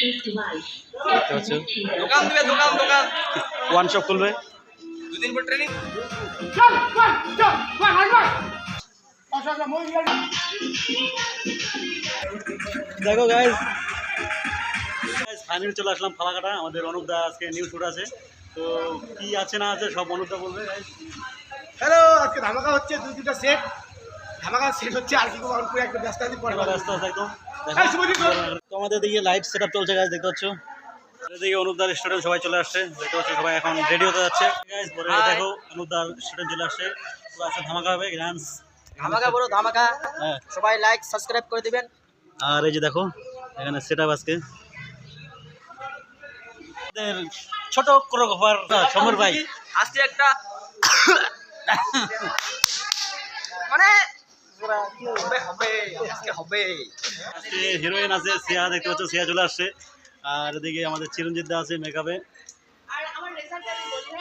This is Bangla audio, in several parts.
দেখতে পাচ্ছ দোকান দিবে দোকান দোকান। ওয়ান শপ খুলবে। দুদিন পর ট্রেনিং দেখো গাইজ ফাইনালি চলে আসলাম ফালাকাটা। আমাদের অনুপদা আজকে নিউ শুট আছে। তো কি আছে না আছে সব অনুপদা বলবে হ্যালো আজকে ধামাকা হচ্ছে দুই দুটা সেট ধামাকা সেট হচ্ছে আর কি ব্যস্ত আছি পরে ব্যস্ত আছে একদম। তো আমাদের দিকে লাইট সেট আপ চলছে গাছ দেখতে পাচ্ছ? এদিকে অনুপদার স্টুডেন্ট সবাই চলে আসছে দেখতে পাচ্ছ সবাই এখন রেডি হতে যাচ্ছে। পরে দেখো অনুপদার স্টুডেন্ট চলে আসছে। তো আজকে ধামাকা হবে ডান্স ধামাকা বড় ধামাকা। হ্যাঁ। সবাই লাইক সাবস্ক্রাইব করে দিবেন। আর এই যে দেখো এখানে সেট আপ আজকে ছোট কোরিওগ্রাফার সমর ভাই। আজকে একটা মানে আজকে হিরোইন আছে সিয়া দেখতে পাচ্ছ সিয়া চলে আসছে। আর এদিকে আমাদের চিরঞ্জিত দা আছে মেকআপে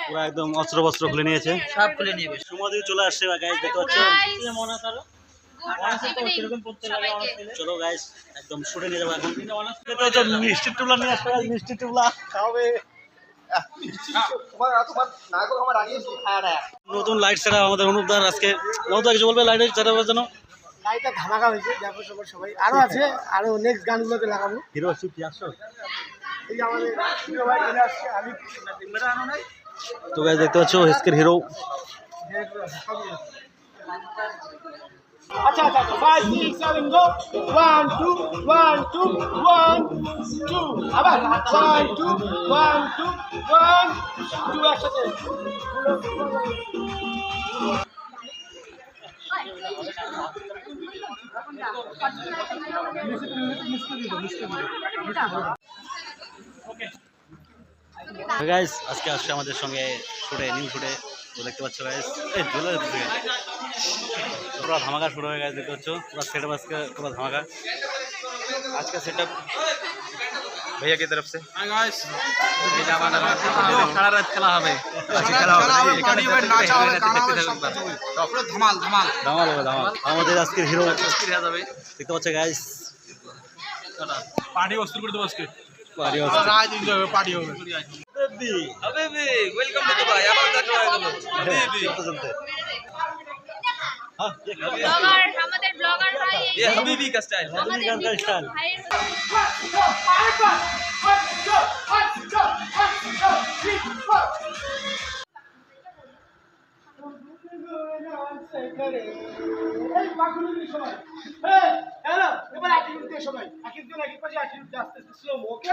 পুরো একদম অস্ত্র বস্ত্র খুলে নিয়েছে। সব খুলে নিয়ে সুমদি চলে আসছে গাইজ দেখতে পাচ্ছ? চলো গাইজ একদম শুটে নিয়ে যাব এখন। মিষ্টি টুলা নিয়ে আসছে guys, মিষ্টি টুলা খাওয়াবে। নতুন লাইট সেট আমাদের অনুপদার আজকে অনুপদা কিছু বলবে? লাইটের আপের জন্য? গাড়িটা ধামাকা হয়েছে দেখো সবার সবাই। আরও আছে আরও নেক্সট গানগুলোতে লাগাবো। হিরো কি আসছো এই আমাদের আমি তো গাইজ দেখতে পাচ্ছ হিসকের হিরো আচ্ছা আচ্ছা five six seven go one two one two one two আবার one two one two one two একসাথে। গাইস আজকে আসছে আমাদের সঙ্গে শুটে নিউ শুটে তো দেখতে পাচ্ছ গাইস এই চলে पूरा धमाका शुरू हो गया देखो बच्चों पूरा सेटअप इसका पूरा धमाका। आज का सेटअप भैया की तरफ़ से। আমাদের আজকের হিরো দেখতে পাচ্ছে গাইস পার্টি শুরু করে দেবো আজকে পার্টি রাজ এনজয় হবে পার্টি হবে अबे भी वेलकम टू दुबई अब तक आया करो अबे भी। ব্লগার আমাদের ব্লগার ভাই ये हबीबी का स्टाइल আমাদের গানটা স্টাইল ভাইয়ের এবার অ্যাটিটিউড দিয়ে সবাই অ্যাটিটিউড দিয়ে একই পাশে অ্যাটিটিউড আস্তে আস্তে স্লো ওকে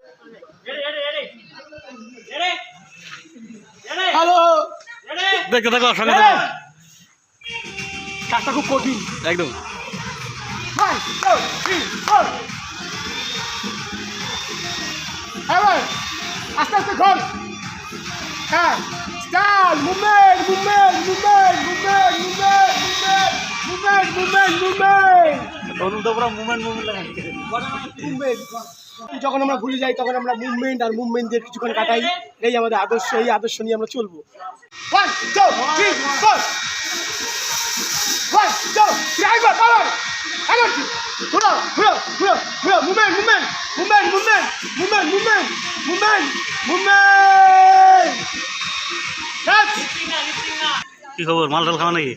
দেখতে থাকো সঙ্গে থাকো। কাজটা খুব কঠিন। একদম। আস্তে আস্তে ঘর। হ্যাঁ style movement movement movement movement movement movement movement movement. পুরো মুভমেন্ট মুভমেন্ট লাগাচ্ছে যখন আমরা ভুলে যাই তখন আমরা মুভমেন্ট আর মুভমেন্ট দিয়ে কিছুক্ষণ কাটাই। এই আমাদের আদর্শ এই আদর্শ নিয়ে আমরা চলবো। Movement movement movement movement movement movement movement movement কি খবর? মাল টাল খাওয়া নাকি?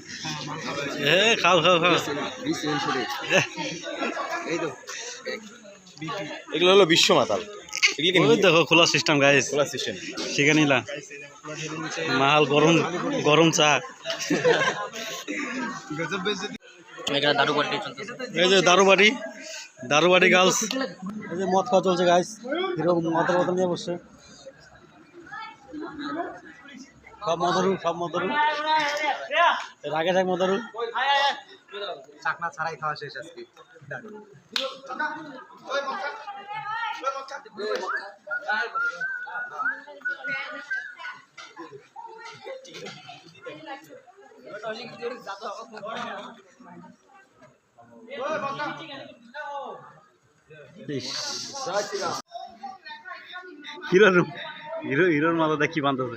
এ খাও খাও খাও। এগুলো হলো বিশ্ব মাতাল। দেখো খোলা সিস্টেম গাইস খোলা সিস্টেম শিখে নিলা। মাল গরম গরম চা। এই যে দারুবাড়ি দারুবাড়ি গার্লস এই যে মদ খাওয়া চলছে গাইস হিরো মদের বোতল নিয়ে বসছে। সব মদরু সব মদরু রাগে থাক মদরু চাকমা ছাড়াই খাওয়া শেষ আজকে। হিরোর হিরো হিরোর মাথাতে কি বান্ধবে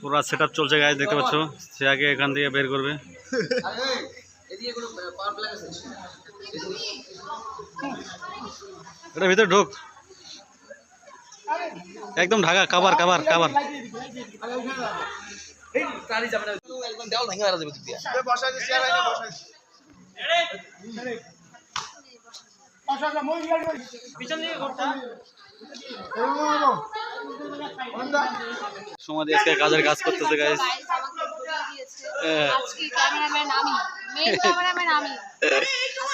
পুরো সেট আপ চলছে গাছ দেখতে পাচ্ছ? সে আগে এখান থেকে বের করবে। এদিকে কোনো পাওয়ার এটা ভিতরে ঢোক। একদম ঢাকা কাবার কাবার কাবার একদম দেওয়াল ভেঙে বেড়া যাবে বসা সমাধি আজকে কাজের কাজ করতেছে গাইস। হ্যাঁ। আজকে ক্যামেরাম্যান আমি মেন ক্যামেরাম্যান আমি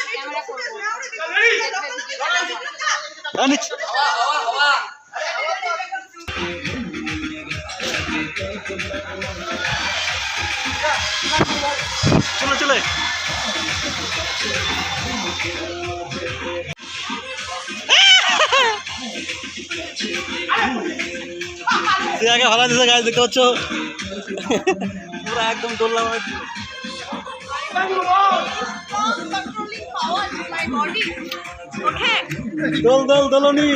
ক্যামেরা করব দেখবে ভিডিও চলো, চলে সে আগে ভালো দিছে গাছ দেখতে পাচ্ছ পুরো একদম দৌড়লাম controlling power in my body. Okay? দোল দোল দোলনি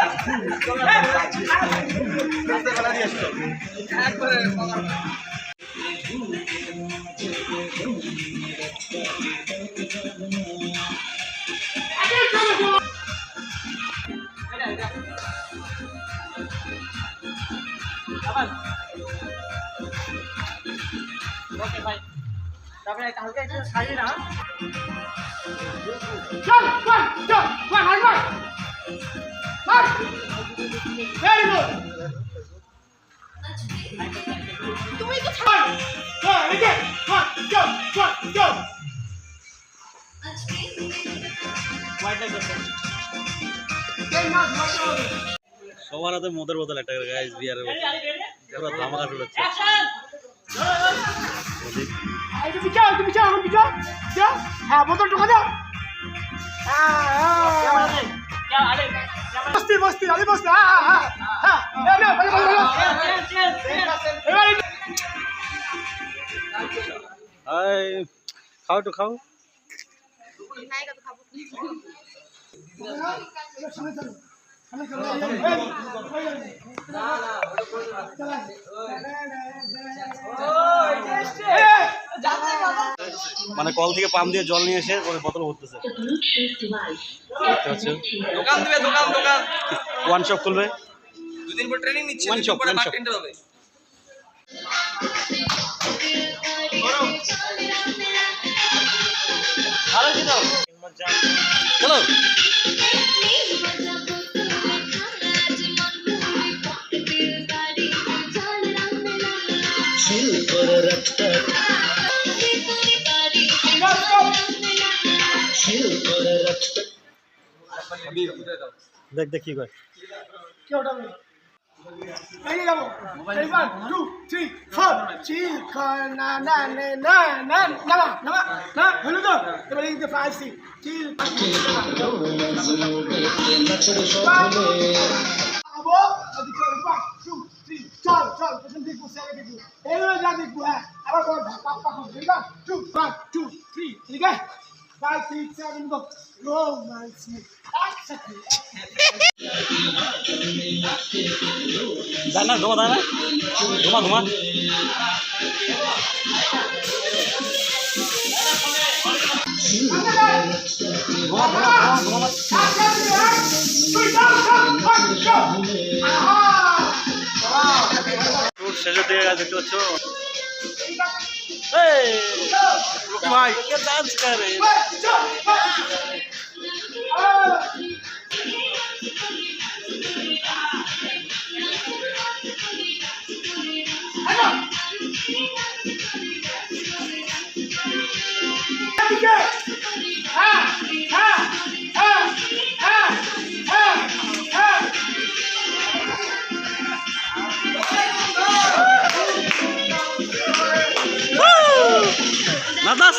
দেখো গাইস সে আগে চাঙ্গুলো করে না দিছে চল চল চল ভেরি গুড তুমি তো ওয়ান ওয়ান এগেন সবার হাতে মদের বোতল একটা করে গাইস বিয়ারের পুরো ধামাকা শুরু হচ্ছে। হ্যাঁ বোতল ঢোকা দাও বস্তি বস্তি আলি বস্তি হ্যাঁ হ্যাঁ হ্যাঁ হ্যাঁ না খাও তো খাও নাই কত খাব মানে কল থেকে পাম্প দিয়ে জল নিয়ে এসে ওই বোতল ভরতেছে। দেখতে পাচ্ছ দোকান দিবে দোকান দোকান। ওয়ান শপ খুলবে। দুদিন পর ট্রেনিং নিচ্ছে ওয়ান শপ ওয়ান শপ হবে। চলো এবার এই যে ফাইভ সিক্স চিল চল পেছন দিক বসে আগে দেখব এইভাবে যা দেখব হ্যাঁ আবার পাকা one two one two three ঠিক আছে five six seven go romance একসাথে জানা ঘুমা দানা ঘুমা। ঘুমা শেষের দিকে দেখতে পাচ্ছ। এই, রকি ভাই ডান্স করে নাচ নাচ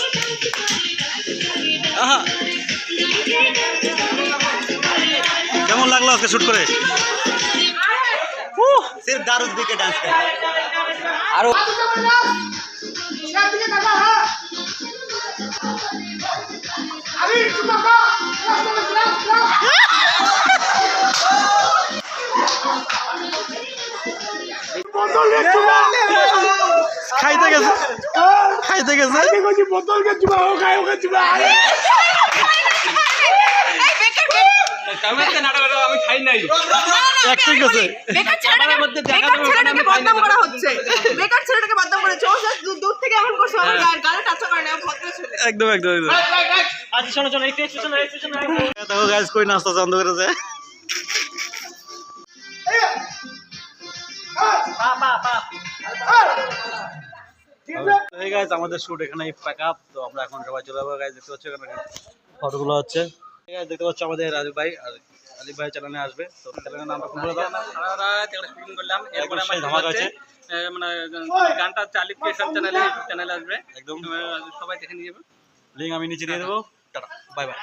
আহা। কেমন লাগল আজকে শুট করে? দারুদ দিকে ডান্স করে। চুপাকা খাইতে গেছে। চুপা আরে আমি খাই নাই অ্যাক্টিং গেছে বেকার ছেলেটাকে বেকার ছেলেটাকে বদনাম করা হচ্ছে। বেকার ছেলেটাকে বদনাম করেছে ও দূর- থেকে এমন করছে আমার গায়ে গালে টাচ করে না ভদ্র ছেলে। একদম একদম একদম। দেখো গাইজ কই নাস্তা চান্দ করেছে? আমাদের শুট এখানে প্যাক আপ তো আমরা এখন সবাই চলে যাব। গাইজ দেখতে পাচ্ছ এখানে ফটোগুলো হচ্ছে। দেখতে পাচ্ছ আমাদের রাজীব ভাই আর আলিফ ভাই চ্যানেলে আসবে। তো চ্যানেলের নামটা করে দাও। শুটিং করলাম এরপরে আমার ধামাকা আছে মানে গানটা চালিপ ক্রিয়েশন চ্যানেলে চ্যানেলে আসবে। একদম। সবাই দেখে নিয়ে যাবে। লিঙ্ক আমি নিচে দিয়ে দেবো। Tata bye bye